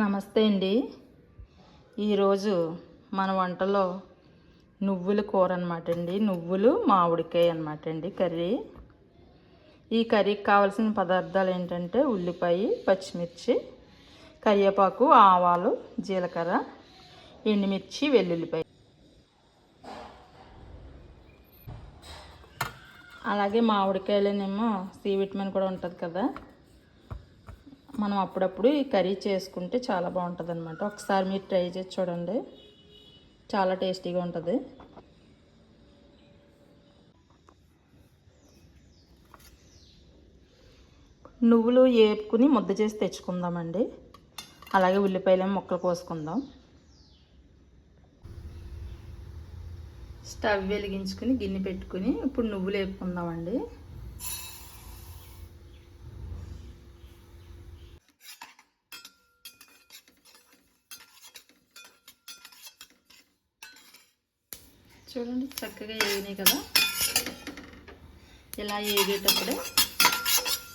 నమస్తే అండి. ఈరోజు మన వంటలో నువ్వుల కూర అనమాట అండి. నువ్వులు మామిడికాయ అనమాట అండి కర్రీ. ఈ కర్రీకి కావాల్సిన పదార్థాలు ఏంటంటే ఉల్లిపాయ పచ్చిమిర్చి కరివేపాకు ఆవాలు జీలకర్ర ఎండుమిర్చి వెల్లుల్లిపాయ. అలాగే మామిడికాయలనేమో సి విటమిన్ కూడా ఉంటుంది కదా. మనం అప్పుడప్పుడు ఈ కర్రీ చేసుకుంటే చాలా బాగుంటుంది అనమాట ఒకసారి మీరు ట్రై చేసి చూడండి. చాలా టేస్టీగా ఉంటుంది. నువ్వులు వేపుకుని ముద్ద చేసి తెచ్చుకుందామండి. అలాగే ఉల్లిపాయలేమో ముక్కలు కోసుకుందాం. స్టవ్ వెలిగించుకుని గిన్నె పెట్టుకుని ఇప్పుడు నువ్వులు వేపుకుందామండి చూడండి చక్కగా వేగినాయి కదా. ఇలా వేగేటప్పుడే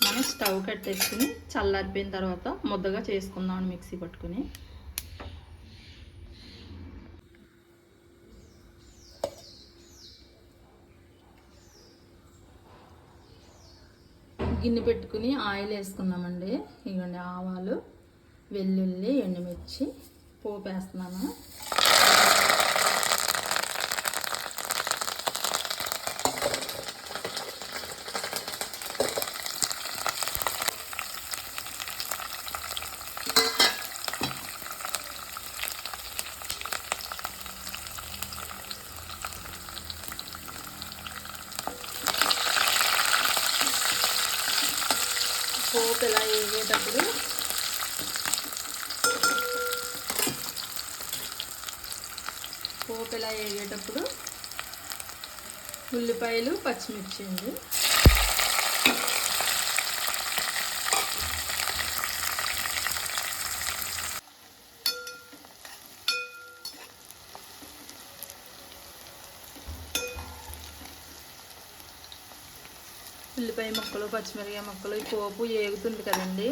మనం స్టవ్ కట్టేసుకుని చల్లారిపోయిన తర్వాత ముద్దగా చేసుకుందాం మిక్సీ పట్టుకుని. గిన్నె పెట్టుకుని ఆయిల్ వేసుకున్నామండి ఇవ్వండి ఆవాలు వెల్లుల్లి ఎండుమిర్చి పోపు వేస్తున్నాను పోపు ఇలా వేగేటప్పుడు పోపు ఇలా వేగేటప్పుడు ఉల్లిపాయలు పచ్చిమిర్చి అండి. ఉల్లిపాయ ముక్కలు పచ్చిమిరకాయ ముక్కలు ఈ పోపు ఏగుతుంది కదండి.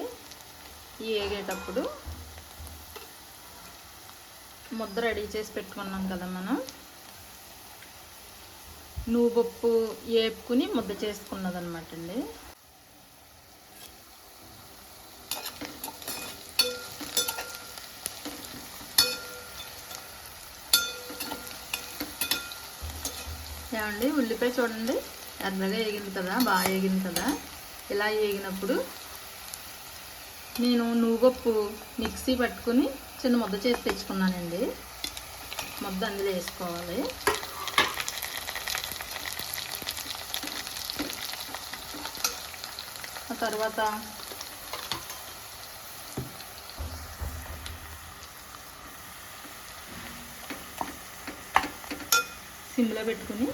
ఈ ఏగేటప్పుడు ముద్ద రెడీ చేసి పెట్టుకున్నాం కదా మనం. నువ్వుపప్పు ఏపుకుని ముద్ద చేసుకున్నదనమాట అండి. ఏమండి? ఉల్లిపాయ చూడండి. ఎర్రగా వేగింది కదా బాగా వేగింది కదా. ఇలా వేగినప్పుడు నేను నువ్వొప్పు మిక్సీ పట్టుకుని చిన్న ముద్ద చేసి తెచ్చుకున్నానండి. ముద్ద అందులో వేసుకోవాలి. ఆ తర్వాత సిమ్లో పెట్టుకుని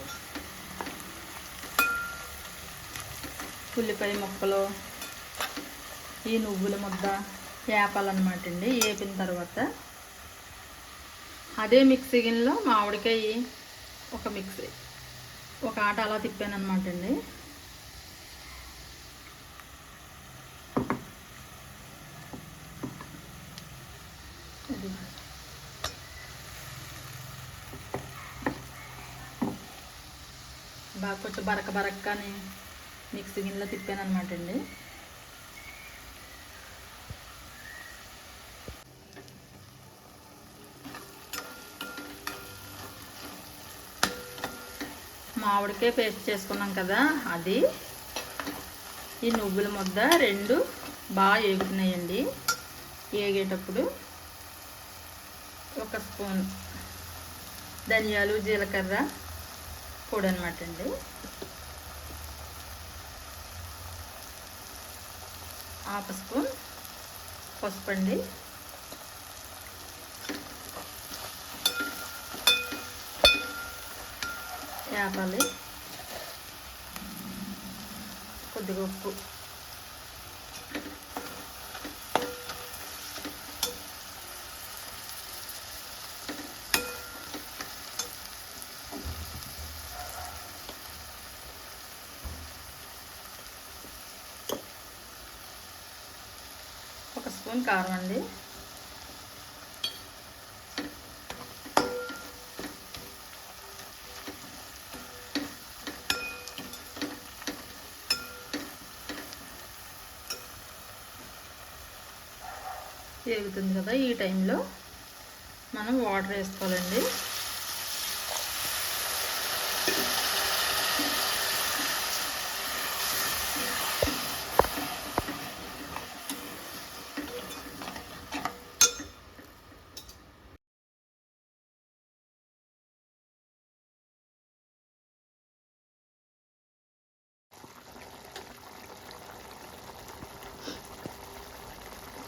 ఉల్లిపాయ ముక్కలు ఈ నువ్వుల ముద్ద వేపాలన్నమాట అండి. వేపిన తర్వాత అదే మిక్సీ గిన్నెలో మామిడికాయ ఒక మిక్సీ ఒక ఆట అలా తిప్పాను అనమాట అండి బాగా కొంచెం బరక బరక్కని మిక్సీ గిన్నెలో తిప్పాను అనమాట అండి. మామిడికాయ పేస్ట్ చేసుకున్నాం కదా అది. ఈ నువ్వుల ముద్ద రెండు బాగా ఏగుతున్నాయండి. ఏగేటప్పుడు ఒక స్పూన్ ధనియాలు జీలకర్ర పొడి అనమాట అండి. హాఫ్ స్పూన్ పసుపు అండి. వేపాలి కొద్దిగా ఉప్పు. స్పూన్ కారం అండి. పెరుగుతుంది కదా ఈ టైంలో మనం వాటర్ వేసుకోవాలండి.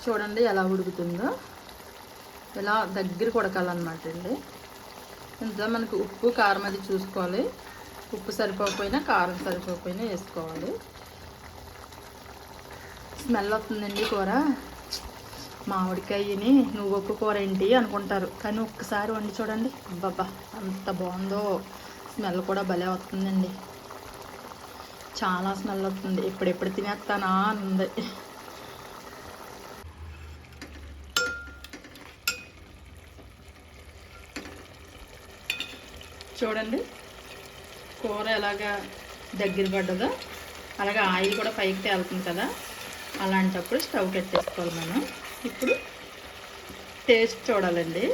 చూడండి ఎలా ఉడుకుతుందో. ఇలా దగ్గరికి ఉడకాలన్నమాట అండి. ఇందులో మనకు ఉప్పు కారం అది చూసుకోవాలి. ఉప్పు సరిపోకపోయినా కారం సరిపోకపోయినా వేసుకోవాలి. స్మెల్ వస్తుందండి కూర. మామిడికాయని నువ్వు ఒక్క కూర ఏంటి అనుకుంటారు. కానీ ఒక్కసారి వండి చూడండి. అబ్బాబ్బా అంత బాగుందో. స్మెల్ కూడా భలే వస్తుందండి. చాలా స్మెల్ వస్తుంది. ఎప్పుడెప్పుడు తినేస్తానా అని ఉంది. చూడండి. కూర ఎలాగా దగ్గర పడ్డదో అలాగే ఆయిల్ కూడా పైకి తేలుతుంది కదా అలాంటప్పుడు స్టవ్ కట్టేసుకోవాలి మనం. ఇప్పుడు టేస్ట్ చూడాలండి.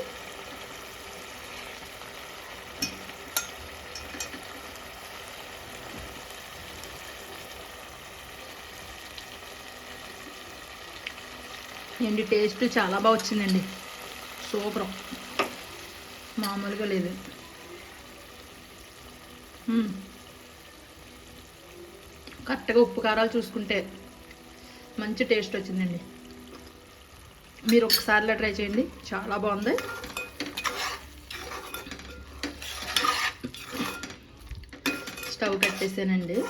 ఏంటి టేస్ట్ చాలా బాగా వచ్చిందండి. సూపర్. మామూలుగా లేదు. కరెక్ట్గా ఉప్పు కారాలు చూసుకుంటే మంచి టేస్ట్ వచ్చిందండి. మీరు ఒకసారిలా ట్రై చేయండి. చాలా బాగుంది. స్టవ్ కట్టేసానండి.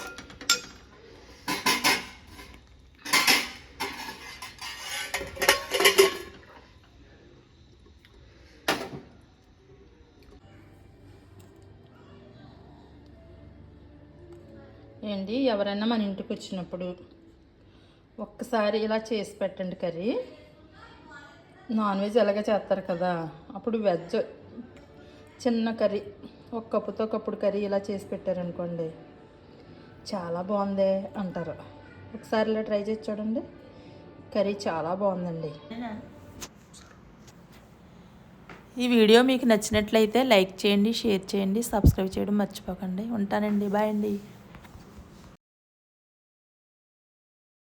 ఏంటి ఎవరైనా మన ఇంటికి వచ్చినప్పుడు ఒక్కసారి ఇలా చేసి పెట్టండి కర్రీ. నాన్ వెజ్ ఎలాగ చేస్తారు కదా? అప్పుడు వెజ్ చిన్న కర్రీ ఒక కప్పుతో కప్పుడు కర్రీ ఇలా చేసి పెట్టారనుకోండి చాలా బాగుంది అంటారు. ఒకసారి ఇలా ట్రై చేసి చూడండి. కర్రీ చాలా బాగుందండి. ఈ వీడియో మీకు నచ్చినట్లయితే లైక్ చేయండి షేర్ చేయండి సబ్స్క్రైబ్ చేయడం మర్చిపోకండి. ఉంటానండి. బాయ్ అండి.